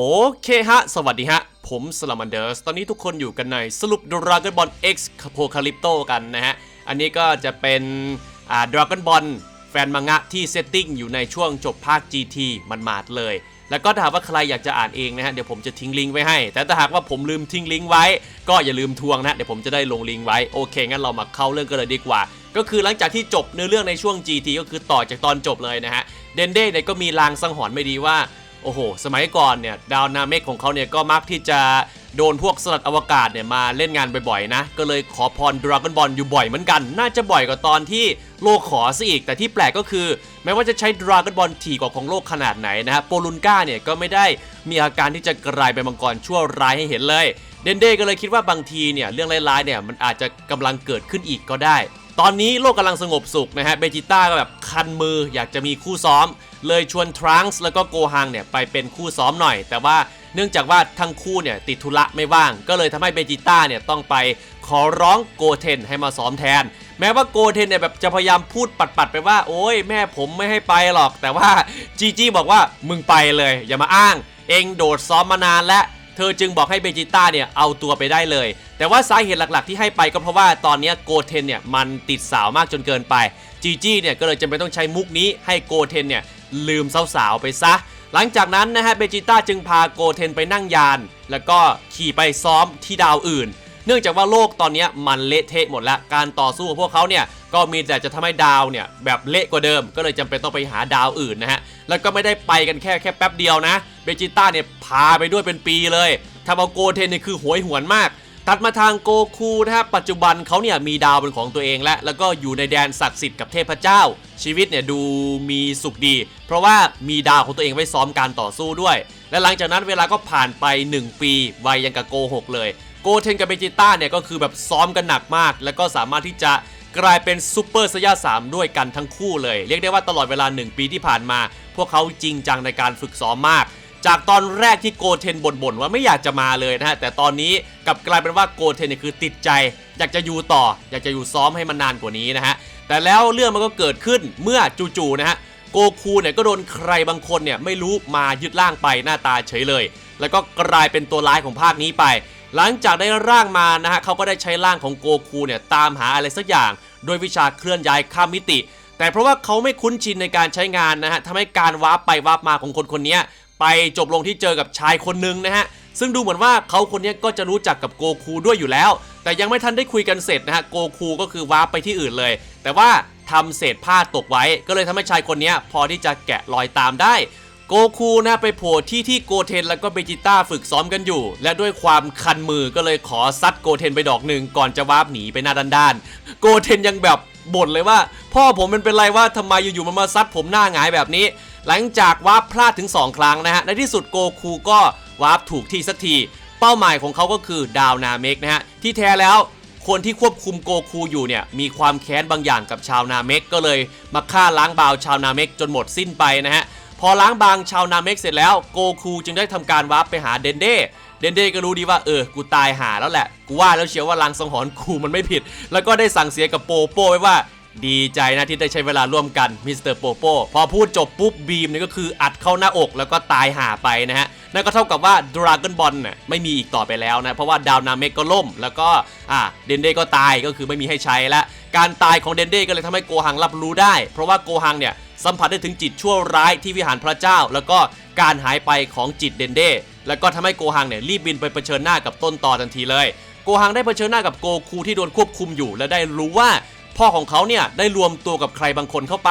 โอเคฮะ สวัสดีฮะ ผมสลามันเดอร์ส ตอนนี้ทุกคนอยู่กันในสรุป Dragon Ball X Apocalypto กันนะฮะ อันนี้ก็จะเป็นอ่า Dragon Ball แฟนมังงะที่เซตติ้งอยู่ในช่วงจบภาค GT มันมาดเลย แล้วก็ถ้าหากว่าใครอยากจะอ่านเองนะฮะ เดี๋ยวผมจะทิ้งลิงก์ไว้ให้ แต่ถ้าหากว่าผมลืมทิ้งลิงก์ไว้ ก็อย่าลืมทวงนะ เดี๋ยวผมจะได้ลงลิงก์ไว้ โอเค งั้นเรามาเข้าเรื่องกันเลยดีกว่า ก็คือหลังจากที่จบเนื้อเรื่องในช่วง GT ก็คือต่อจากตอนจบเลยนะฮะ เดนเด้เนี่ยก็มีลางสังหรณ์ไม่ดีว่า โอ้โห สมัยก่อนเนี่ยดาวนาเมกของเขาเนี่ยก็มักที่จะโดนพวกสลัดอวกาศเนี่ยมาเล่นงานบ่อยๆนะ ก็เลยขอพรดราก้อนบอลอยู่บ่อยเหมือนกัน น่าจะบ่อยกว่าตอนที่โลกขอซะอีก แต่ที่แปลกก็คือ แม้ว่าจะใช้ดราก้อนบอลถี่กว่าของโลกขนาดไหนนะฮะโปลุนก้าเนี่ยก็ไม่ได้มีอาการที่จะกลายเป็นมังกรชั่วร้ายให้เห็นเลย เดนเด้ก็เลยคิดว่าบางทีเนี่ยเรื่องร้ายๆเนี่ยมันอาจจะกำลังเกิดขึ้นอีกก็ได้ ตอนนี้โลกกำลังสงบสุขนะฮะเบจิต้าก็แบบคันมืออยากจะมีคู่ซ้อม เลยชวนทรังส์แล้วก็โกฮังเนี่ยไปเป็นคู่ซ้อมหน่อย แต่ว่าเนื่องจากว่าทั้งคู่เนี่ยติดธุระไม่ว่าง ก็เลยทำให้เบจิต้าเนี่ยต้องไปขอร้องโกเทนให้มาซ้อมแทน แม้ว่าโกเทนเนี่ยแบบจะพยายามพูดปัดๆไปว่า โอ้ยแม่ผมไม่ให้ไปหรอก แต่ว่าจีจีบอกว่ามึงไปเลย อย่ามาอ้าง เองโดดซ้อมมานานแล้ว เธอจึงบอกให้เบจิต้าเนี่ยเอาตัวไปได้เลย แต่ว่าสาเหตุหลักๆที่ให้ไปก็เพราะว่าตอนนี้โกเทนเนี่ยมันติดสาวมากจนเกินไปจีจี้เนี่ยก็เลยจำเป็นต้องใช้มุกนี้ให้โกเทนเนี่ยลืมสาวๆไปซะ หลังจากนั้นนะฮะเบจิต้าจึงพาโกเทนไปนั่งยาน แล้วก็ขี่ไปซ้อมที่ดาวอื่น เนื่องจากว่าโลกตอนนี้มันเละเทะหมดแล้วการต่อสู้ของพวกเขาเนี่ยก็มีแต่จะทำให้ดาวเนี่ยแบบเละกว่าเดิม ก็เลยจำเป็นต้องไปหาดาวอื่นนะฮะแล้วก็ไม่ได้ไปกันแค่แค่แป๊บเดียวนะเบจิต้าเนี่ยพาไปด้วยเป็นปีเลยทำเอาโกเทนเนี่ยคือโหยหวนมากตัดมาทางโกคูนะฮะปัจจุบันเขาเนี่ยมีดาวเป็นของตัวเองและ แล้วก็อยู่ในแดนศักดิ์สิทธิ์กับเทพเจ้า ชีวิตเนี่ยดูมีสุขดี เพราะว่ามีดาวของตัวเองไว้ซ้อมการต่อสู้ด้วย และหลังจากนั้นเวลาก็ผ่านไป 1 ปีวัยยังกับโกหกเลย โกเทนกับเบจิต้าเนี่ยก็คือแบบซ้อมกันหนักมาก แล้วก็สามารถที่จะกลายเป็นซูเปอร์ไซย่า3ด้วยกันทั้งคู่เลย เรียกได้ว่าตลอดเวลา 1 ปีที่ผ่านมา พวกเขาจริงจังในการฝึกซ้อมมาก จากตอนแรกที่โกเทนบ่นๆว่าไม่อยากจะมาเลยนะฮะ แต่ตอนนี้กลับกลายเป็นว่าโกเทนเนี่ยคือติดใจ อยากจะอยู่ต่อ อยากจะอยู่ซ้อมให้มันนานกว่านี้นะฮะ แต่แล้วเรื่องมันก็เกิดขึ้นเมื่อจู่ๆนะฮะโกคูเนี่ยก็โดนใครบางคนเนี่ยไม่รู้มายึดร่างไปหน้าตาเฉยเลย แล้วก็กลายเป็นตัวร้ายของภาคนี้ไป หลังจากได้ร่างมานะฮะเขาก็ได้ใช้ร่างของโกคูเนี่ยตามหาอะไรสักอย่าง โดยวิชาเคลื่อนย้ายข้ามมิติ แต่เพราะว่าเขาไม่คุ้นชินในการใช้งานนะฮะทำให้การวาร์ปไปวาร์ปมาของคนคนนี้ไปจบลงที่เจอกับชายคนหนึ่งนะฮะซึ่งดูเหมือนว่าเขาคนนี้ก็จะรู้จักกับโกคูด้วยอยู่แล้ว แต่ยังไม่ทันได้คุยกันเสร็จนะฮะโกคูก็คือวาร์ปไปที่อื่นเลย แต่ว่าทำเศษผ้าตกไว้ ก็เลยทำให้ชายคนนี้พอที่จะแกะรอยตามได้ โกคูนะไปโผล่ที่ที่โกเทนแล้วก็เบจิต้าฝึกซ้อมกันอยู่ และด้วยความคันมือก็เลยขอซัดโกเทนไปดอกหนึ่งก่อนจะวาร์ปหนีไปหน้าด้านๆโกเทนยังแบบบ่นเลยว่า พ่อผมมันเป็นไรว่าทำไมอยู่ๆมันมาซัดผมหน้าหงายแบบนี้ หลังจากวาร์ปพลาดถึง 2 ครั้งนะฮะในที่สุดโกคูก็วาร์ปถูกที่สักทีเป้าหมายของเขาก็คือดาวนาเมกนะฮะที่แท้แล้วคนที่ควบคุมโกคูอยู่เนี่ยมีความแค้นบางอย่างกับชาวนาเมกก็เลยมาฆ่าล้างบาวชาวนาเมกจนหมดสิ้นไปนะฮะ พอล้างบางชาวนาเมกเสร็จแล้วโกคูจึงได้ทำการวาร์ปไปหาเดนเดเดนเดก็รู้ดีว่าเออ กูตายหาแล้วแหละ กูว่าแล้วเชียวว่าลางสังหรณ์กูมันไม่ผิด แล้วก็ได้สั่งเสียกับโปโป้ไว้ว่า ดีใจนะที่ได้ใช้เวลาร่วมกันมิสเตอร์โปโปพอพูดจบปุ๊บบีมนี่ก็คืออัดเข้าหน้าอกแล้วก็ตายหาไปนะฮะ นั่นก็เท่ากับว่าดราก้อนบอลน่ะไม่มีอีกต่อไปแล้วนะ เพราะว่าดาวนาเมกก็ล่ม แล้วก็อ่าเดนเด้ก็ตายก็คือไม่มีให้ใช้ล้วการตายของเดนเด้ก็เลยทำให้โกหังรับรู้ได้ เพราะว่าโกหังเนี่ยสัมผัสได้ถึงจิตชั่วร้ายที่วิหารพระเจ้า แล้วก็การหายไปของจิตเดนเด้แล้วก็ทำให้โกหังเนี่ยรีบบินไปเผชิญหน้ากับต้นตอทันทีเลย โกหังได้เผชิญหน้ากับโกคูที่โดนควบคุมอยู่ และได้รู้ว่า พ่อของเขาเนี่ยได้รวมตัวกับใครบางคนเข้าไป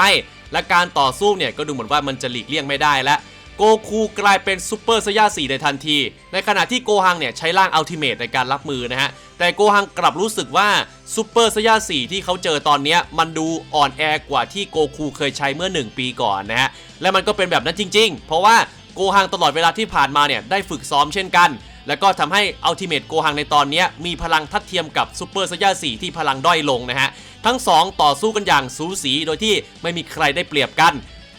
และการต่อสู้เนี่ยก็ดูเหมือนว่ามันจะหลีกเลี่ยงไม่ได้แล้วโกคูกลายเป็นซูเปอร์ซย่า4ในทันที ในขณะที่โกฮังเนี่ยใช้ร่างอัลติเมทในการรับมือนะฮะ แต่โกฮังกลับรู้สึกว่าซูเปอร์ซย่า4ที่เขาเจอตอนนี้มันดูอ่อนแอกว่าที่โกคูเคยใช้เมื่อ 1 ปีก่อนนะฮะ และมันก็เป็นแบบนั้นจริง ๆ เพราะว่าโกฮังตลอดเวลาที่ผ่านมาเนี่ยได้ฝึกซ้อมเช่นกัน แล้วก็ทำให้อัลติเมทโกฮังในตอนนี้มีพลังทัดเทียมกับซูเปอร์ซย่า4ที่พลังด้อยลงนะฮะ ทั้งสองต่อสู้กันอย่างสูสีโดยที่ไม่มีใครได้เปรียบกัน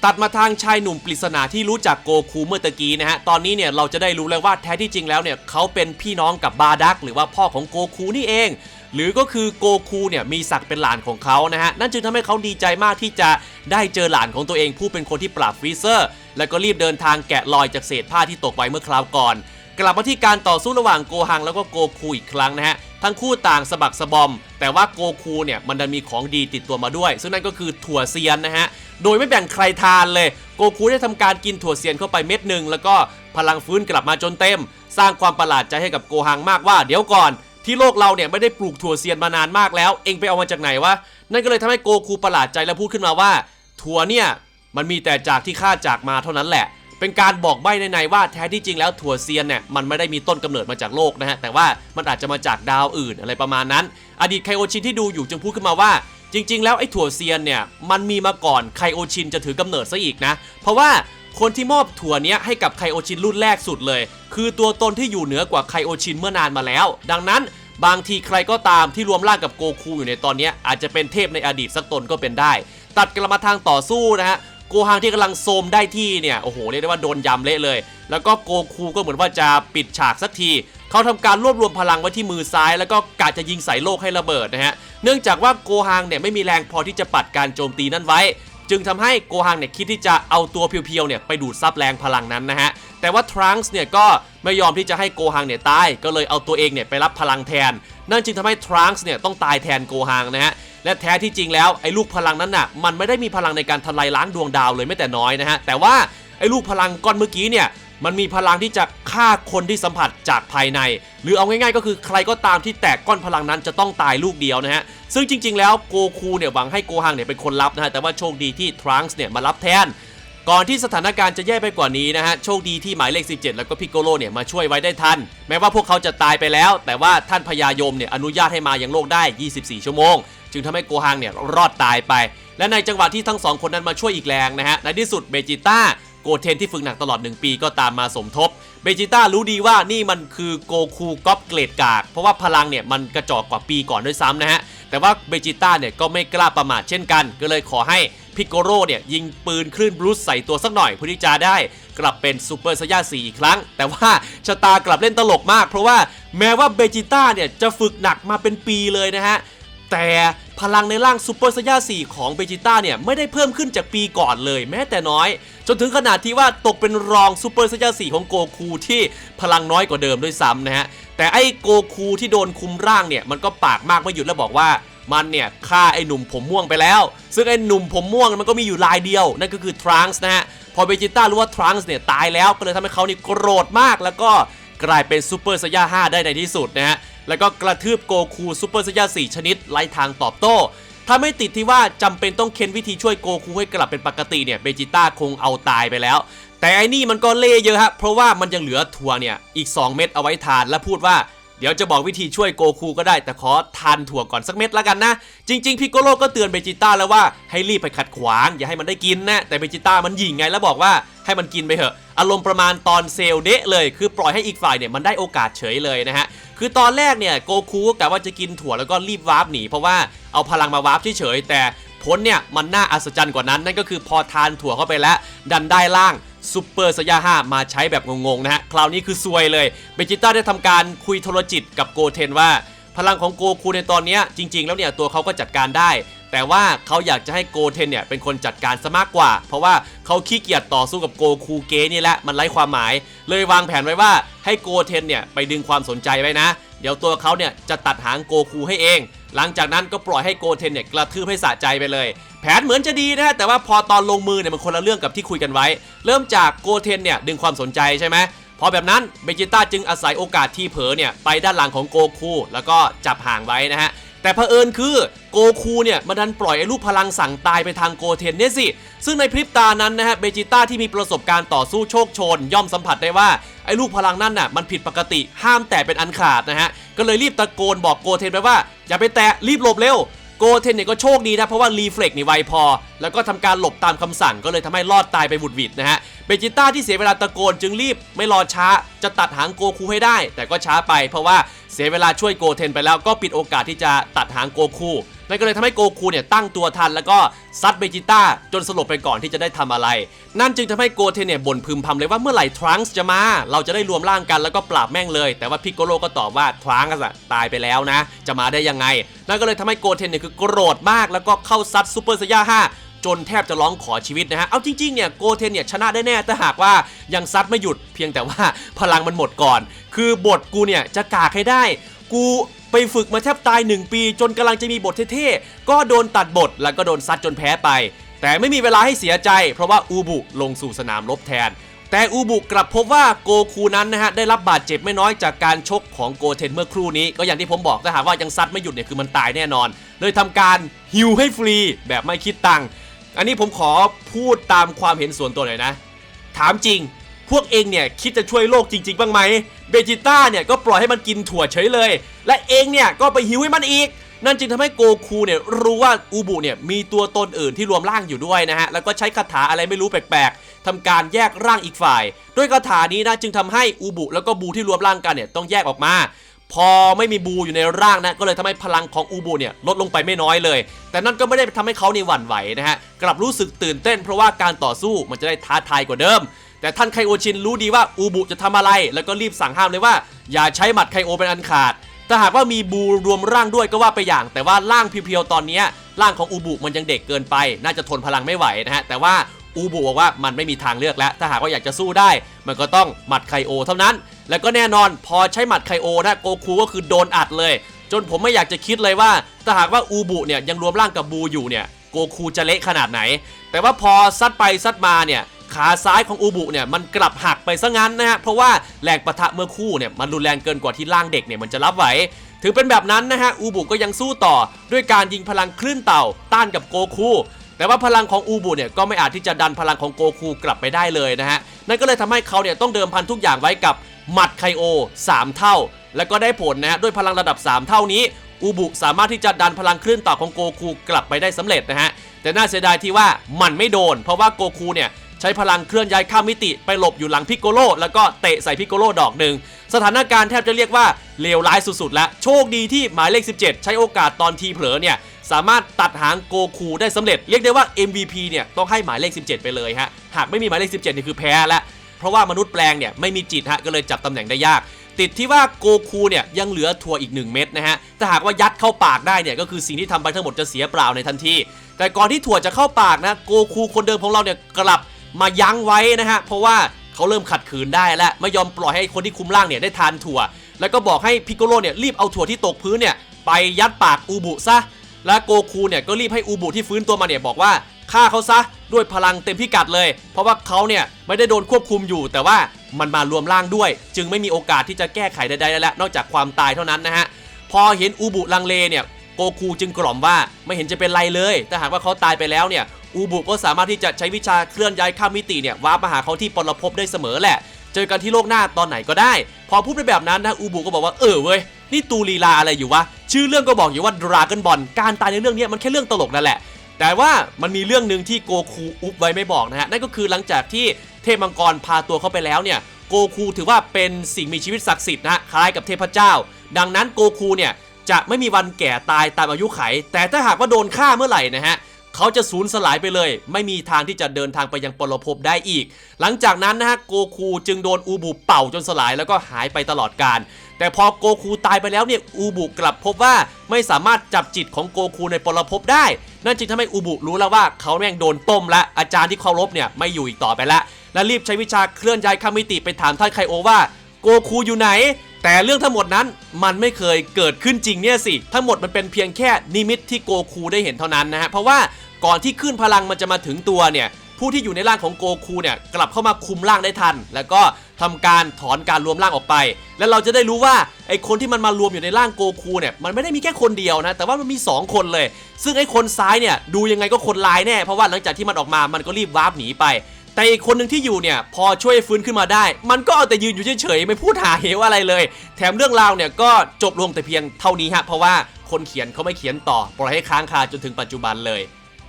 ตัดมาทางชายหนุ่มปริศนาที่รู้จักโกคูเมื่อตะกี้นะฮะ ตอนนี้เนี่ยเราจะได้รู้แล้วว่าแท้ที่จริงแล้วเนี่ยเขาเป็นพี่น้องกับบาดักหรือว่าพ่อของโกคูนี่เองหรือก็คือโกคูเนี่ยมีศักดิ์เป็นหลานของเขานะฮะ นั่นจึงทำให้เขาดีใจมากที่จะได้เจอหลานของตัวเองผู้เป็นคนที่ปราบฟรีเซอร์ แล้วก็รีบเดินทางแกะรอยจากเศษผ้าที่ตกไว้เมื่อคราวก่อน กลับมาที่การต่อสู้ระหว่างโกฮังแล้วก็โกคูอีกครั้งนะฮะทั้งคู่ต่างสะบักสะบอม แต่ว่าโกคูเนี่ยมันดันมีของดีติดตัวมาด้วย ซึ่งนั่นก็คือถั่วเซียนนะฮะโดยไม่แบ่งใครทานเลย โกคูได้ทำการกินถั่วเซียนเข้าไปเม็ดหนึ่งแล้วก็พลังฟื้นกลับมาจนเต็ม สร้างความประหลาดใจให้กับโกฮังมากว่าเดี๋ยวก่อนที่โลกเราเนี่ยไม่ได้ปลูกถั่วเซียนมานานมากแล้ว เองไปเอามาจากไหนวะนั่นก็เลยทำให้โกคูประหลาดใจและพูดขึ้นมาว่า ถั่วเนี่ยมันมีแต่จากที่ข้าจากมาเท่านั้นแหละ เป็นการบอกใบ้ในๆว่าแท้ที่จริงแล้วถั่วเซียนเนี่ยมันไม่ได้มีต้นกำเนิดมาจากโลกนะฮะแต่ว่ามันอาจจะมาจากดาวอื่นอะไรประมาณนั้น อดีตไคโอชินที่ดูอยู่จึงพูดขึ้นมาว่า จริง ๆ แล้วไอ้ถั่วเซียนเนี่ยมันมีมาก่อนไคโอชินจะถือกำเนิดซะอีกนะ เพราะว่าคนที่มอบถั่วเนี้ยให้กับไคโอชินรุ่นแรกสุดเลย คือตัวตนที่อยู่เหนือกว่าไคโอชินเมื่อนานมาแล้ว ดังนั้นบางทีใครก็ตามที่รวมร่างกับโกคูอยู่ในตอนนี้อาจจะเป็นเทพในอดีตสักตนก็เป็นได้ ตัดกลับมาทางต่อสู้นะฮะ โกฮังที่กำลังโซมได้ที่เนี่ยโอ้โหเรียกได้ว่าโดนยำเละเลย แล้วก็โกคูก็เหมือนว่าจะปิดฉากสักทีเขาทำการรวบรวมพลังไว้ที่มือซ้าย แล้วก็กะจะยิงใส่โลกให้ระเบิดนะฮะเนื่องจากว่าโกฮังเนี่ยไม่มีแรงพอที่จะปัดการโจมตีนั้นไว้ จึงทำให้โกฮังเนี่ยคิดที่จะเอาตัวเพียวๆเนี่ยไปดูดซับแรงพลังนั้นนะฮะแต่ว่าทรังส์เนี่ยก็ไม่ยอมที่จะให้โกฮังเนี่ยตายก็เลยเอาตัวเองเนี่ยไปรับพลังแทน นั่นจึงทำให้ทรังส์เนี่ยต้องตายแทนโกฮังนะฮะและแท้ที่จริงแล้วไอ้ลูกพลังนั้นน่ะมันไม่ได้มีพลังในการทำลายล้างดวงดาวเลยแม้แต่น้อยนะฮะแต่ว่าไอ้ลูกพลังก้อนเมื่อกี้เนี่ย มันมีพลังที่จะฆ่าคนที่สัมผัสจากภายใน หรือเอาง่ายๆ ก็คือใครก็ตามที่แตกก้อนพลังนั้นจะต้องตายลูกเดียวนะฮะ ซึ่งจริง ๆ แล้วโกคูเนี่ยหวังให้โกฮังเนี่ยเป็นคนรับนะฮะ แต่ว่าโชคดีที่ทรังก์เนี่ยมารับแทน ก่อนที่สถานการณ์จะแย่ไปกว่านี้นะฮะ โชคดีที่หมายเลข 17 แล้วก็พิกโกโลเนี่ยมาช่วยไว้ได้ทัน แม้ว่าพวกเขาจะตายไปแล้ว แต่ว่าท่านพญายมเนี่ยอนุญาตให้มายังโลกได้ 24 ชั่วโมง จึงทำให้โกฮังเนี่ยรอดตายไป และในจังหวะที่ทั้งสองคนนั้นมาช่วยอีกแรงนะฮะ ในที่สุดเบจิต้า เทนที่ฝึกหนักตลอด 1 ปีก็ตามมาสมทบ เบจิต้ารู้ดีว่านี่มันคือโกคูก๊อปเกรดกาก เพราะว่าพลังเนี่ยมันกระจอกกว่าปีก่อนด้วยซ้ำนะฮะ แต่ว่าเบจิต้าเนี่ยก็ไม่กล้าประมาทเช่นกัน ก็เลยขอให้พิกโกโร่เนี่ยยิงปืนคลื่นบรูซใส่ตัวสักหน่อยเพื่อที่จะได้กลับเป็นซูเปอร์ไซย่า4อีกครั้ง แต่ว่าชะตากลับเล่นตลกมาก เพราะว่าแม้ว่าเบจิต้าเนี่ยจะฝึกหนักมาเป็นปีเลยนะฮะ แต่พลังในร่างซูเปอร์ไซย่า4ของเบจิต้าเนี่ยไม่ได้เพิ่มขึ้นจากปีก่อนเลยแม้แต่น้อย จนถึงขนาดที่ว่าตกเป็นรองซูเปอร์ไซย่า4ของโกคูที่พลังน้อยกว่าเดิมด้วยซ้ำนะฮะ แต่ไอ้โกคูที่โดนคุมร่างเนี่ยมันก็ปากมากไม่หยุดแล้วบอกว่ามันเนี่ยฆ่าไอ้หนุ่มผมม่วงไปแล้ว ซึ่งไอ้หนุ่มผมม่วงมันก็มีอยู่ลายเดียว นั่นก็คือทรังส์นะฮะ พอเบจิต้ารู้ว่าทรังส์เนี่ยตายแล้วก็เลยทำให้เขานี่โกรธมากแล้วก็ กลายเป็นซูเปอร์ไซย่า5ได้ในที่สุดนะฮะ แล้วก็กระทืบโกคูซูเปอร์ไซย่า4 ชนิดไร้ทางตอบโต้ถ้าไม่ติดที่ว่าจำเป็นต้องเค้นวิธีช่วยโกคูให้กลับเป็นปกติเนี่ยเบจิต้าคงเอาตายไปแล้ว แต่ไอ้นี่มันก็เล่เยอะฮะเพราะว่ามันยังเหลือถั่วเนี่ยอีก 2 เม็ดเอาไว้ทานและพูดว่า เดี๋ยวจะบอกวิธีช่วยโกคูก็ได้แต่ขอทานถั่วก่อนสักเม็ดแล้วกันนะ จริง ๆ พิกโกโลก็เตือนเบจิต้าแล้วว่าให้รีบไปขัดขวาง อย่าให้มันได้กินนะ แต่เบจิต้ามันหยิ่งไงแล้วบอกว่าให้มันกินไปเถอะ อารมณ์ประมาณตอนเซลเดะเลย คือปล่อยให้อีกฝ่ายเนี่ยมันได้โอกาสเฉยเลยนะฮะคือตอนแรกเนี่ยโกคูก็กะว่าจะกินถั่วแล้วก็รีบวาร์ปหนีเพราะว่าเอาพลังมาวาร์ปเฉยๆแต่ผลเนี่ยมันน่าอัศจรรย์กว่านั้นนั่นก็คือพอทานถั่วเข้าไปแล้ว ดันได้ล่าง ซูเปอร์สยา5มาใช้แบบงงๆนะฮะ คราวนี้คือซวยเลย เบจิต้าได้ทำการคุยโทรจิตกับโกเทนว่า พลังของโกคูในตอนนี้จริง ๆ แล้วเนี่ยตัวเขาก็จัดการได้ แต่ว่าเขาอยากจะให้โกเทนเนี่ยเป็นคนจัดการซะมากกว่า เพราะว่าเขาขี้เกียจต่อสู้กับโกคูเกนี่แหละมันไร้ความหมาย เลยวางแผนไว้ว่าให้โกเทนเนี่ยไปดึงความสนใจไว้นะ เดี๋ยวตัวเขาเนี่ยจะตัดหางโกคูให้เอง หลังจากนั้นก็ปล่อยให้โกเทนเนี่ยกระทืบให้สะใจไปเลย แผนเหมือนจะดีนะฮะแต่ว่าพอตอนลงมือเนี่ยมันคนละเรื่องกับที่คุยกันไว้ เริ่มจากโกเทนเนี่ยดึงความสนใจใช่ไหมพอแบบนั้นเบจิต้าจึงอาศัยโอกาสที่เผลอเนี่ยไปด้านหลังของโกคูแล้วก็จับห่างไว้นะฮะแต่เผอิญคือโกคูเนี่ยมันดันปล่อยไอ้ลูกพลังสั่งตายไปทางโกเทนเนี่ยสิ ซึ่งในพริบตานั้นนะฮะเบจิต้าที่มีประสบการณ์ต่อสู้โชคชน ย่อมสัมผัสได้ว่าไอ้ลูกพลังนั่นน่ะมันผิดปกติห้ามแตะเป็นอันขาดนะฮะก็เลยรีบตะโกนบอกโกเทนไปว่า อย่าไปแตะรีบหลบเร็ว โกเทนเนี่ยก็โชคดีนะ เพราะว่ารีเฟล็กนี่ไวพอ แล้วก็ทำการหลบตามคำสั่งก็เลยทำให้รอดตายไปบุดวิดนะฮะเบจิต้าที่เสียเวลาตะโกนจึงรีบไม่รอช้าจะตัดหางโกคูให้ได้ แต่ก็ช้าไปเพราะว่าเสียเวลาช่วยโกเทนไปแล้วก็ปิดโอกาสที่จะตัดหางโกคู นั่นก็เลยทำให้โกคูเนี่ยตั้งตัวทันแล้วก็ซัดเบจิต้าจนสลบไปก่อนที่จะได้ทำอะไร นั่นจึงทำให้โกเทนเนี่ยบ่นพึมพำเลยว่าเมื่อไหร่ทรังส์จะมา เราจะได้รวมร่างกันแล้วก็ปราบแม่งเลย แต่ว่าพิกโกโลก็ตอบว่าทรังส์อะตายไปแล้วนะ จะมาได้ยังไง นั่นก็เลยทำให้โกเทนเนี่ยคือโกรธมากแล้วก็เข้าซัดซูเปอร์ไซย่า5จนแทบจะร้องขอชีวิตนะฮะ เอาจริงๆ เนี่ยโกเทนเนี่ยชนะได้แน่แต่หากว่ายังซัดไม่หยุดเพียงแต่ว่าพลังมันหมดก่อน คือบทกูเนี่ยจะกากให้ได้ กู ไปฝึกมาแทบตาย 1 ปี จนกำลังจะมีบทเท่ๆ ก็โดนตัดบทแล้วก็โดนซัดจนแพ้ไป แต่ไม่มีเวลาให้เสียใจ เพราะว่าอูบุลงสู่สนามรบแทน แต่อูบุกลับพบว่าโกคูนั้นนะฮะได้รับบาดเจ็บไม่น้อยจากการชกของโกเทนเมื่อครู่นี้ ก็อย่างที่ผมบอกถ้าหากว่ายังซัดไม่หยุดเนี่ยคือมันตายแน่นอน เลยทำการฮิวให้ฟรีแบบไม่คิดตังค์อันนี้ผมขอพูดตามความเห็นส่วนตัวหน่อยนะ ถามจริง พวกเองเนี่ยคิดจะช่วยโลกจริง ๆ บ้างไหมเบจิต้าเนี่ยก็ปล่อยให้มันกินถั่วเฉยเลย และเองเนี่ยก็ไปหิวให้มันอีก นั่นจึงทำให้โกคูเนี่ยรู้ว่าอูบุเนี่ยมีตัวตนอื่นที่รวมร่างอยู่ด้วยนะฮะ แล้วก็ใช้คาถาอะไรไม่รู้แปลกๆทำการแยกร่างอีกฝ่าย ด้วยคาถานี้นะจึงทำให้อูบุแล้วก็บูที่รวมร่างกันเนี่ยต้องแยกออกมาพอไม่มีบูอยู่ในร่างนะ ก็เลยทำให้พลังของอูบูเนี่ยลดลงไปไม่น้อยเลย แต่นั่นก็ไม่ได้ทำให้เขาในหวั่นไหวนะฮะ กลับรู้สึกตื่นเต้นเพราะว่าการต่อสู้มันจะได้ท้าทายกว่าเดิม แต่ท่านไคโอชินรู้ดีว่าอูบุจะทำอะไร แล้วก็รีบสั่งห้ามเลยว่า อย่าใช้หมัดไคโอเป็นอันขาดถ้าหากว่ามีบูรวมร่างด้วยก็ว่าไปอย่าง แต่ว่าร่างเพียวๆตอนนี้ร่างของอูบุมันยังเด็กเกินไป น่าจะทนพลังไม่ไหวนะฮะแต่ว่าอูบุบอกว่ามันไม่มีทางเลือกแล้ว ถ้าหากว่าอยากจะสู้ได้ มันก็ต้องหมัดไคโอเท่านั้น แล้วก็แน่นอนพอใช้หมัดไคโอนะโกคูก็คือโดนอัดเลย จนผมไม่อยากจะคิดเลยว่าถ้าหากว่าอูบุเนี่ยยังรวมร่างกับบูอยู่เนี่ยโกคูจะเละขนาดไหน แต่ว่าพอซัดไปซัดมาเนี่ย ขาซ้ายของอูบุเนี่ยมันกลับหักไปซะงั้นนะฮะเพราะว่าแรงปะทะเมื่อคู่เนี่ยมันรุนแรงเกินกว่าที่ร่างเด็กเนี่ยมันจะรับไหวถึงเป็นแบบนั้นนะฮะอูบุก็ยังสู้ต่อ ด้วยการยิงพลังคลื่นเต่า ต้านกับโกคูแต่ว่าพลังของอูบุเนี่ยก็ไม่อาจที่จะดันพลังของโกคูกลับไปได้เลยนะฮะนั่นก็เลยทำให้เขาเนี่ยต้องเดิมพันทุกอย่างไว้กับหมัดไคโอ 3 เท่า แล้วก็ได้ผลนะฮะด้วยพลังระดับ 3 เท่านี้อูบุสามารถที่จะดันพลังคลื่นต่อของโกคูกลับไปได้สำเร็จนะฮะแต่น่าเสียดายที่ว่ามันไม่โดน เพราะว่าโกคูเนี่ย ใช้พลังเคลื่อนย้ายข้ามมิติไปหลบอยู่หลังพิกโกโลแล้วก็เตะใส่พิกโกโลดอกหนึ่งสถานการณ์แทบจะเรียกว่าเลวร้ายสุดๆ แล้วโชคดีที่หมายเลข 17 ใช้โอกาสตอนทีเผลอเนี่ยสามารถตัดหางโกคูได้สำเร็จ เรียกได้ว่า MVP เนี่ยต้องให้หมายเลข 17 ไปเลยฮะหากไม่มีหมายเลข 17นี่คือแพ้แล้วเพราะว่ามนุษย์แปลงเนี่ยไม่มีจิตฮะก็เลยจับตำแหน่งได้ยาก ติดที่ว่าโกคูเนี่ยยังเหลือถั่วอีก 1 เม็ดนะฮะถ้าหากว่ายัดเข้าปากได้เนี่ยก็คือสิ่งที่ทำไปทั้งหมดจะเสียเปล่าในทันทีแต่ก่อนที่ถั่วจะเข้าปากนะโกคูคนเดิมของเราเนี่ยกลับ มายั้งไว้นะฮะเพราะว่าเขาเริ่มขัดขืนได้แล้วไม่ยอมปล่อยให้คนที่คุมร่างเนี่ยได้ทานถั่ว แล้วก็บอกให้พิกโกโลเนี่ยรีบเอาถั่วที่ตกพื้นเนี่ยไปยัดปากอูบุซะและโกคูเนี่ยก็รีบให้อูบุที่ฟื้นตัวมาเนี่ยบอกว่าฆ่าเขาซะด้วยพลังเต็มพิกัดเลย เพราะว่าเขาเนี่ยไม่ได้โดนควบคุมอยู่ แต่ว่ามันมารวมร่างด้วย จึงไม่มีโอกาสที่จะแก้ไขใดๆแล้วนอกจากความตายเท่านั้นนะฮะพอเห็นอูบุลังเลเนี่ย โกคูจึงกล่อมว่าไม่เห็นจะเป็นไรเลยถ้าหากว่าเขาตายไปแล้วเนี่ยอูบุก็สามารถที่จะใช้วิชาเคลื่อนย้ายข้ามมิติเนี่ยวาร์ปมาหาเขาที่ปรภพได้เสมอแหละ เจอกันที่โลกหน้าตอนไหนก็ได้ พอพูดไปแบบนั้นนะอูบุก็บอกว่าเออเว้ยนี่ตูลีลาอะไรอยู่วะชื่อเรื่องก็บอกอยู่ว่าดราก้อนบอลการตายในเรื่องนี้มันแค่เรื่องตลกนั่นแหละแต่ว่ามันมีเรื่องหนึ่งที่โกคูอุบไว้ไม่บอกนะฮะนั่นก็คือหลังจากที่เทพมังกรพาตัวเข้าไปแล้วเนี่ยโกคูถือว่าเป็นสิ่งมีชีวิตศักดิ์สิทธิ์นะคล้ายกับเทพเจ้า ดังนั้นโกคูเนี่ย จะไม่มีวันแก่ตายตามอายุไข แต่ถ้าหากว่าโดนฆ่าเมื่อไหร่นะฮะเขาจะสูญสลายไปเลย ไม่มีทางที่จะเดินทางไปยังปรภพได้อีก หลังจากนั้นนะฮะโกคูจึงโดนอูบุเป่าจนสลายแล้วก็หายไปตลอดกาลแต่พอโกคูตายไปแล้วเนี่ยอูบุกลับพบว่าไม่สามารถจับจิตของโกคูในปรภพได้ นั่นจึงทำให้อูบุรู้แล้วว่าเขาแม่งโดนต้มและอาจารย์ที่เคารพเนี่ยไม่อยู่อีกต่อไปล้วและรีบใช้วิชาเคลื่อนย้ายข้ามมิติไปถามท่านไคโอว่าโกคูอยู่ไหน แต่เรื่องทั้งหมดนั้นมันไม่เคยเกิดขึ้นจริงเนี่ยสิ ทั้งหมดมันเป็นเพียงแค่นิมิตที่โกคูได้เห็นเท่านั้นนะฮะ เพราะว่าก่อนที่ขึ้นพลังมันจะมาถึงตัวเนี่ย ผู้ที่อยู่ในร่างของโกคูเนี่ยกลับเข้ามาคุมร่างได้ทัน แล้วก็ทำการถอนการรวมร่างออกไป แล้วเราจะได้รู้ว่าไอคนที่มันมารวมอยู่ในร่างโกคูเนี่ยมันไม่ได้มีแค่คนเดียวนะ แต่ว่ามันมี 2 คนเลย ซึ่งไอคนซ้ายเนี่ยดูยังไงก็คนลายแน่ เพราะว่าหลังจากที่มันออกมามันก็รีบวาร์ปหนีไป แต่อีกคนหนึ่งที่อยู่เนี่ยพอช่วยฟื้นขึ้นมาได้ มันก็เอาแต่ยืนอยู่เฉยๆไม่พูดหาเหวอะไรเลย แถมเรื่องราวเนี่ยก็จบลงแต่เพียงเท่านี้ฮะเพราะว่าคนเขียนเขาไม่เขียนต่อปล่อยให้ค้างคาจนถึงปัจจุบันเลย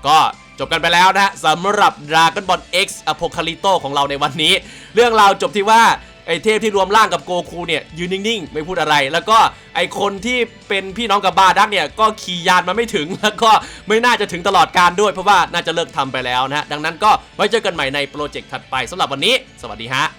ก็จบกันไปแล้วนะฮะสำหรับ Dragon Ball X Apocalypto ของเราในวันนี้ เรื่องราวจบที่ว่า ไอเทพที่รวมร่างกับโกคูเนี่ยยืนนิ่งๆ ไม่พูดอะไร แล้วก็ไอคนที่เป็นพี่น้องกับบาดักเนี่ยก็ขี่ยานมาไม่ถึงแล้วก็ไม่น่าจะถึงตลอดการด้วย เพราะว่าน่าจะเลิกทำไปแล้วนะฮะดังนั้นก็ไว้เจอกันใหม่ในโปรเจกต์ถัดไปสำหรับวันนี้ สวัสดีฮะ